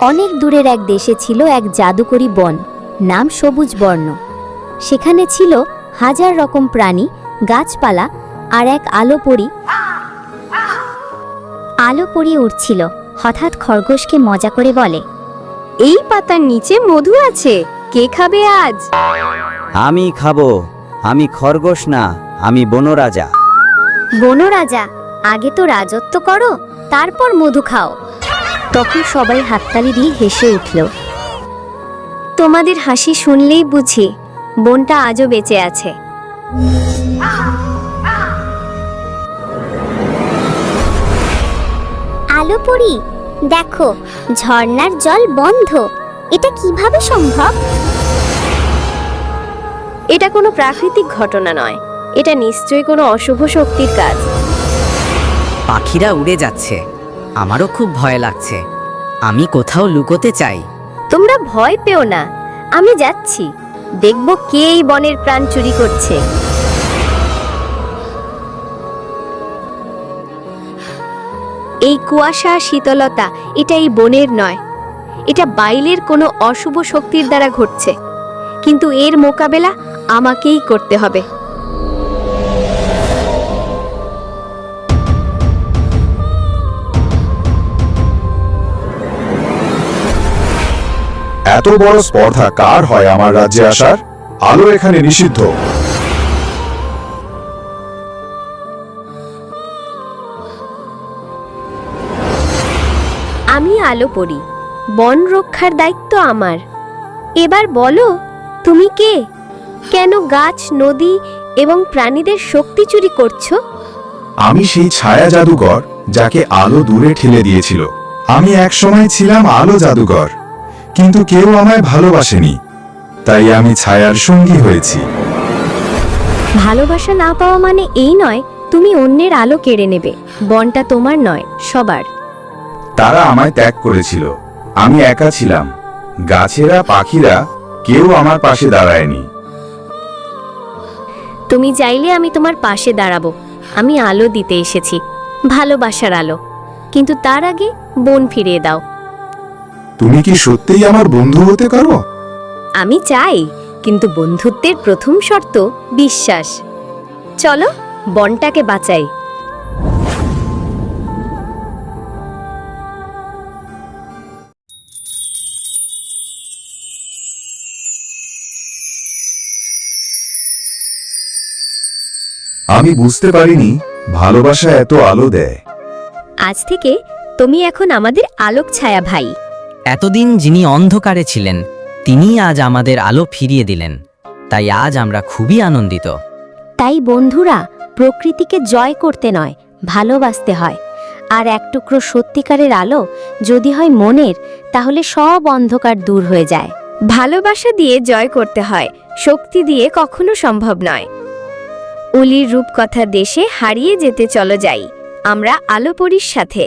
অনেক দূরের এক দেশে ছিল এক জাদুকরী বন নাম সবুজ বর্ণ। সেখানে ছিল হাজার রকম প্রাণী গাছপালা আর এক আলো পরি। আলো পরিয়ে উঠছিল হঠাৎ খরগোশকে মজা করে বলে এই পাতার নিচে মধু আছে কে খাবে আজ? আমি খাব আমি খরগোশ না আমি বনরাজা। বনরাজা আগে তো রাজত্ব করো, তারপর মধু খাও। তখন সবাই হাততালি দিয়ে হেসে উঠল। তোমাদের হাসি শুনলেই বুঝি বোনটা আজও বেঁচে আছে। আলো পড়ি দেখো ঝর্ণার জল বন্ধ। এটা কীভাবে সম্ভব? এটা কোনো প্রাকৃতিক ঘটনা নয়। এটা নিশ্চয়ই কোনো অশুভ শক্তির কাজ। পাখিরা উড়ে যাচ্ছে। আমারও খুব ভয় লাগছে। আমি কোথাও লুকোতে চাই। তোমরা ভয় পেও না। আমি যাচ্ছি। দেখব কে এই বনের প্রাণ চুরি করছে। এই কুয়াশা শীতলতা এটা এই বনের নয়। এটা বাইলের কোনো অশুভ শক্তির দ্বারা ঘটছে। কিন্তু এর মোকাবেলা আমাকেই করতে হবে। এত বড় স্পর্ধা কার হয় আমার রাজ্যে আসার? আলো এখানে নিষিদ্ধ। আমি আলো পড়ি। বন রক্ষার দায়িত্ব আমার। এবার বলো তুমি কে? কেন গাছ নদী এবং প্রাণীদের শক্তি চুরি করছ? আমি সেই ছায়া জাদুঘর যাকে আলো দূরে ঠেলে দিয়েছিল। আমি এক সময় ছিলাম আলো জাদুকর কিন্তু কেউ আমায় ভালোবাসেনি তাই আমি ছায়ার সঙ্গী হয়েছি। ভালোবাসা না পাওয়া মানে এই নয় তুমি অন্যের আলো কেড়ে নেবে। বনটা তোমার নয় সবার। তারা আমায় ত্যাগ করেছিল। আমি একা ছিলাম। গাছেরা পাখিরা কেউ আমার পাশে দাঁড়ায়নি। তুমি চাইলে আমি তোমার পাশে দাঁড়াবো। আমি আলো দিতে এসেছি ভালোবাসার আলো। কিন্তু তার আগে বন ফিরিয়ে দাও। তুমি কি সত্যিই আমার বন্ধু হতে পারো? আমি চাই কিন্তু বন্ধুত্বের প্রথম শর্ত বিশ্বাস। চলো বনটাকে বাঁচাই। আমি বুঝতে পারিনি ভালোবাসা এত আলো দেয়। আজ থেকে তুমি এখন আমাদের আলোক ছায়া ভাই। এতদিন যিনি অন্ধকারে ছিলেন তিনি আজ আমাদের আলো ফিরিয়ে দিলেন। তাই আজ আমরা খুবই আনন্দিত। তাই বন্ধুরা, প্রকৃতিকে জয় করতে নয়, ভালোবাসতে হয়। আর এক টুকরো সত্যিকারের আলো যদি হয় মনের, তাহলে সব অন্ধকার দূর হয়ে যায়। ভালোবাসা দিয়ে জয় করতে হয়, শক্তি দিয়ে কখনো সম্ভব নয়। উলির রূপকথা দেশে হারিয়ে যেতে চলো যাই, আমরা আলোপরির সাথে।